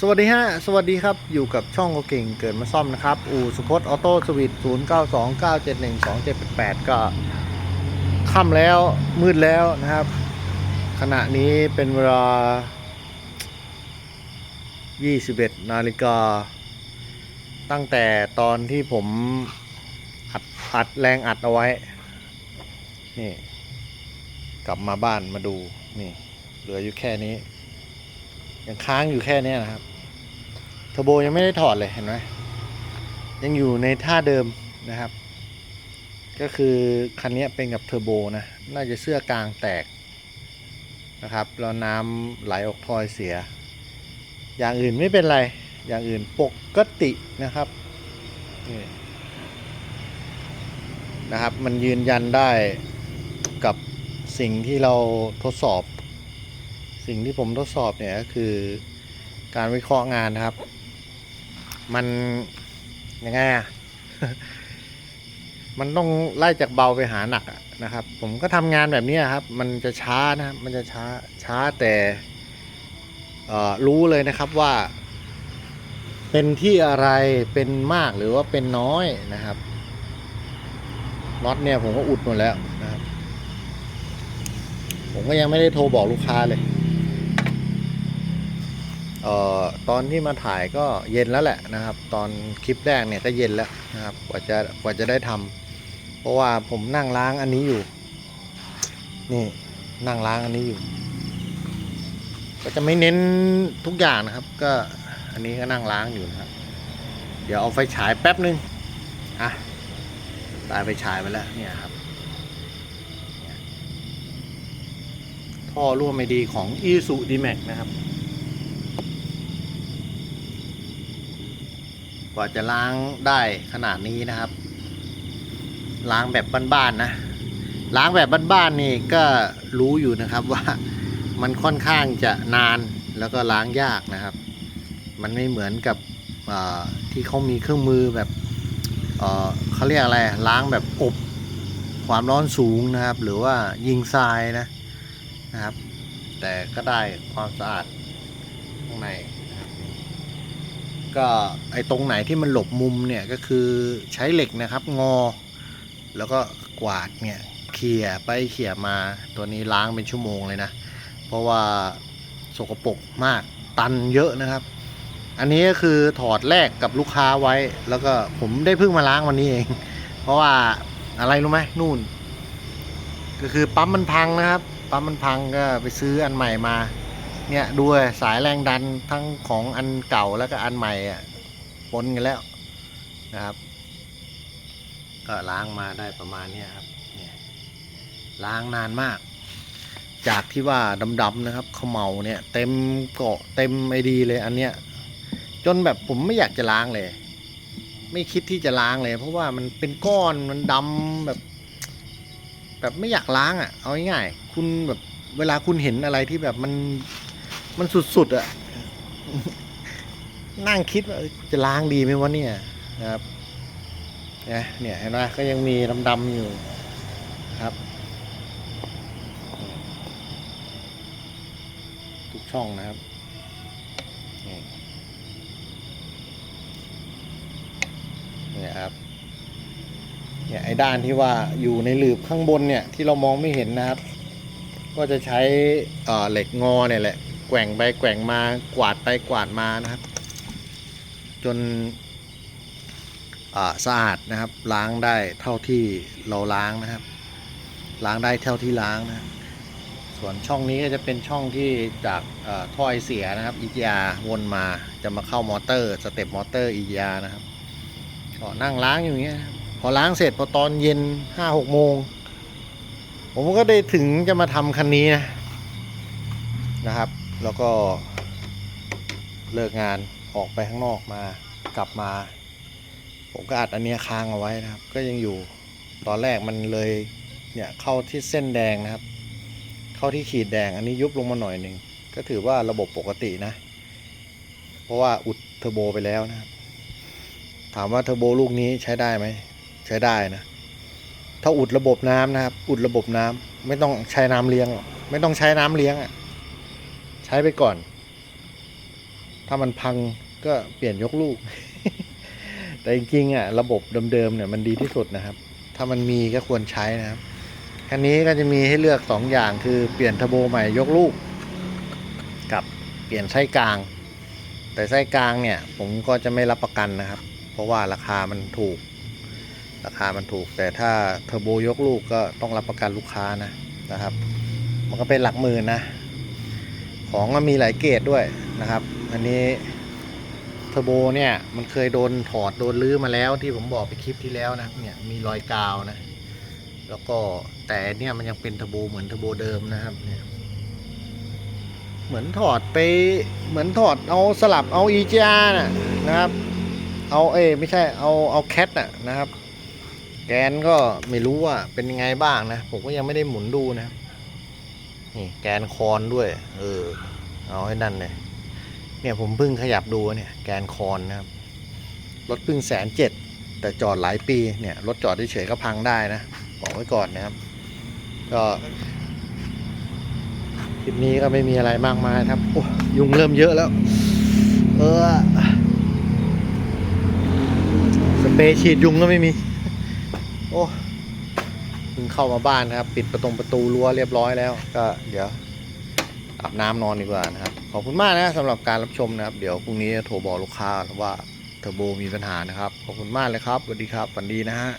สวัสดีฮะ สวัสดีครับ อยู่กับช่องโอเก่งเกิดมาซ่อมนะครับ อูสุพจน์ออโต้สวิต0 9 2 9 7 1 2 7 8ก็ค่ำแล้วมืดแล้วนะครับ ขณะนี้เป็นเวลา21นาฬิกา ตั้งแต่ตอนที่ผมอัดอัดแรงอัดเอาไว้ นี่ กลับมาบ้านมาดู นี่ เหลืออยู่แค่นี้ ยังค้างอยู่แค่เนี้ยนะครับเทอร์โบยังไม่ได้ถอดเลยเห็นไหมยังอยู่ในท่าเดิมนะครับ ก็คือคันนี้เป็นกับเทอร์โบนะน่าจะเสื้อกลางแตกนะครับแล้วน้ำไหลออกทอยเสีย อย่างอื่นไม่เป็นไร อย่างอื่นปกตินะครับนี่นะครับ มันยืนยันได้กับสิ่งที่เราทดสอบ สิ่งที่ผมทดสอบเนี่ยก็คือการวิเคราะห์งานนะครับ มันยังไงอะมันต้องไล่จากเบาไปหาหนักนะครับ ผมก็ทำงานแบบนี้ครับ มันจะช้านะมันจะช้าช้าแต่อรู้เลยนะครับว่า เป็นที่อะไรเป็นมากหรือว่าเป็นน้อยนะครับน็อตเนี่ยผมก็อุดหมดแล้วนะครับ ผมก็ยังไม่ได้โทรบอกลูกค้าเลย ออตอนที่มาถ่ายก็เย็นแล้วแหละนะครับ ตอนคลิปแรกเนี่ยก็เย็นแล้วนะครับกว่าจะกว่าจะได้ทำเพราะว่าผมนั่งล้างอันนี้อยู่ นี่นั่งล้างอันนี้อยู่ ก็จะไม่เน้นทุกอย่างนะครับ ก็อันนี้ก็นั่งล้างอยู่นะครับ เดี๋ยวเอาไฟฉายแป๊บนึงอะตายไฟฉายไปแล้วเนี่ยครับท่อร่วมไม่ดีของ i s u d m a x นะครับ กว่าจะล้างได้ขนาดนี้นะครับ ล้างแบบบ้านๆนะ ล้างแบบบ้านๆนี่ก็รู้อยู่นะครับว่ามันค่อนข้างจะนานแล้วก็ล้างยากนะครับ มันไม่เหมือนกับที่เขามีเครื่องมือแบบเเขาเรียกอะไรล้างแบบอบความร้อนสูงนะครับ หรือว่ายิงทรายนะนะครับ แต่ก็ได้ความสะอาดข้างใน ก็ไอ้ตรงไหนที่มันหลบมุมเนี่ยก็คือใช้เหล็กนะครับงอ แล้วก็กวาดเนี่ยเขี่ยไปเขี่ยมาตัวนี้ล้างเป็นชั่วโมงเลยนะ เพราะว่าสกปรกมากตันเยอะนะครับ อันนี้ก็คือถอดแลกกับลูกค้าไว้ แล้วก็ผมได้เพิ่งมาล้างวันนี้เอง เพราะว่าอะไรรู้ไหมนู่น ก็คือปั๊มมันพังนะครับ ปั๊มมันพังก็ไปซื้ออันใหม่มา เนี่ยด้วยสายแรงดันทั้งของอันเก่าแล้วก็อันใหม่อะปนกันแล้วนะครับ ก็ล้างมาได้ประมาณนี้ครับเนี่ยล้างนานมาก จากที่ว่าดำๆนะครับเขมเมาเนี่ย เต็มเกาะเต็มไอดีเลยอันเนี้ยจนแบบผมไม่อยากจะล้างเลย ไม่คิดที่จะล้างเลย เพราะว่ามันเป็นก้อนมันดำแบบ แบบไม่อยากล้างอะ เอาง่ายๆคุณแบบเวลาคุณเห็นอะไรที่แบบมัน มันสุดๆอะนั่งคิดว่าจะล้างดีไหมวะเนี่ยนะครับเนี่ยเนี่ยเห็นไหมก็ยังมีดำๆอยู่ครับ ทุกช่องนะครับเนี่ยครับเนี่ยไอ้ด้านที่ว่าอยู่ในหลืบข้างบนเนี่ยที่เรามองไม่เห็นนะครับ ก็จะใช้เหล็กงอเนี่ยแหละ แกว่งไปแกว่งมากวาดไปกวาดมานะครับ จนสะอาดนะครับ ล้างได้เท่าที่เราล้างนะครับ ล้างได้เท่าที่ล้างนะส่วนช่องนี้ก็จะเป็นช่องที่จากท่อไอเสียนะครับ EGR วนมาจะมาเข้ามอเตอร์สเต็ปมอเตอร์ EGR นะครับก็นั่งล้างอยู่างเงี้ยพอล้างเสร็จพอตอนเย็นห้าหกโมงผมก็ได้ถึงจะมาทำคันนี้นะนะครับ แล้วก็เลิกงานออกไปข้างนอกมากลับมา ผมก็อัดอันเนี้ยค้างเอาไว้นะครับ ก็ยังอยู่ตอนแรกมันเลยเนี่ยเข้าที่เส้นแดงนะครับ เข้าที่ขีดแดงอันนี้ยุบลงมาหน่อยหนึ่งก็ถือว่าระบบปกตินะ เพราะว่าอุดเทอร์โบไปแล้วนะครับ ถามว่าเทอร์โบลูกนี้ใช้ได้ไหมใช้ได้นะ ถ้าอุดระบบน้ำนะครับ อุดระบบน้ำไม่ต้องใช้น้ำเลี้ยงหรอกไม่ต้องใช้น้ำเลี้ยงอะ ใช้ไปก่อน ถ้ามันพังก็เปลี่ยนยกลูก แต่จริงๆอะระบบเดิมๆเนี่ยมันดีที่สุดนะครับ ถ้ามันมีก็ควรใช้นะครับคันนี้ก็จะมีให้เลือกสองอย่างคือเปลี่ยนเทอร์โบใหม่ยกลูก กับเปลี่ยนไส้กลาง แต่ไส้กลางเนี่ย ผมก็จะไม่รับประกันนะครับ เพราะว่าราคามันถูก ราคามันถูก แต่ถ้าเทอร์โบยกลูกก็ต้องรับประกันลูกค้านะนะครับ มันก็เป็นหลักหมื่นนะ ของมันมีหลายเกรดด้วยนะครับ อันนี้เทอร์โบเนี่ยมันเคยโดนถอดโดนลื้อมาแล้วที่ผมบอกไปคลิปที่แล้วนะเนี่ยมีรอยกาวนะ แล้วก็แต่เนี่ยมันยังเป็นเทอร์โบเหมือนเทอร์โบเดิมนะครับเนี่ยเหมือนถอดไปเหมือนถอดเอาสลับเอา EGR นะนะครับ เอาเอไม่ใช่เอาเอาแคทนะนะครับ แกนก็ไม่รู้ว่าเป็นยังไงบ้างนะ ผมก็ยังไม่ได้หมุนดูนะครับ นี่แกนคอนด้วย เออ เอาให้นั่นเลยเนี่ยผมเพิ่งขยับดูเนี่ย แกนคอนนะครับ รถเพิ่งแสนเจ็ดแต่จอดหลายปีเนี่ยรถจอดเฉยๆก็พังได้นะ บอกไว้ก่อนนะครับ ก็คลิปนี้ก็ไม่มีอะไรมากมายครับโอ้ยุงเริ่มเยอะแล้ว เออสเปรย์ฉีดยุงก็ไม่มี โอ้ พิ่งเข้ามาบ้านนะครับ ปิดประตงประตูรั้วเรียบร้อยแล้ว ก็เดี๋ยวอาบน้ำนอนดีกว่านะครับ ขอบคุณมากนะสำหรับการรับชมนะครับ เดี๋ยวพรุ่งนี้จะโทรบอกลูกค้าว่าเทอร์โบมีปัญหานะครับ ขอบคุณมากเลยครับสวัสดีครับฝันดีนะฮะ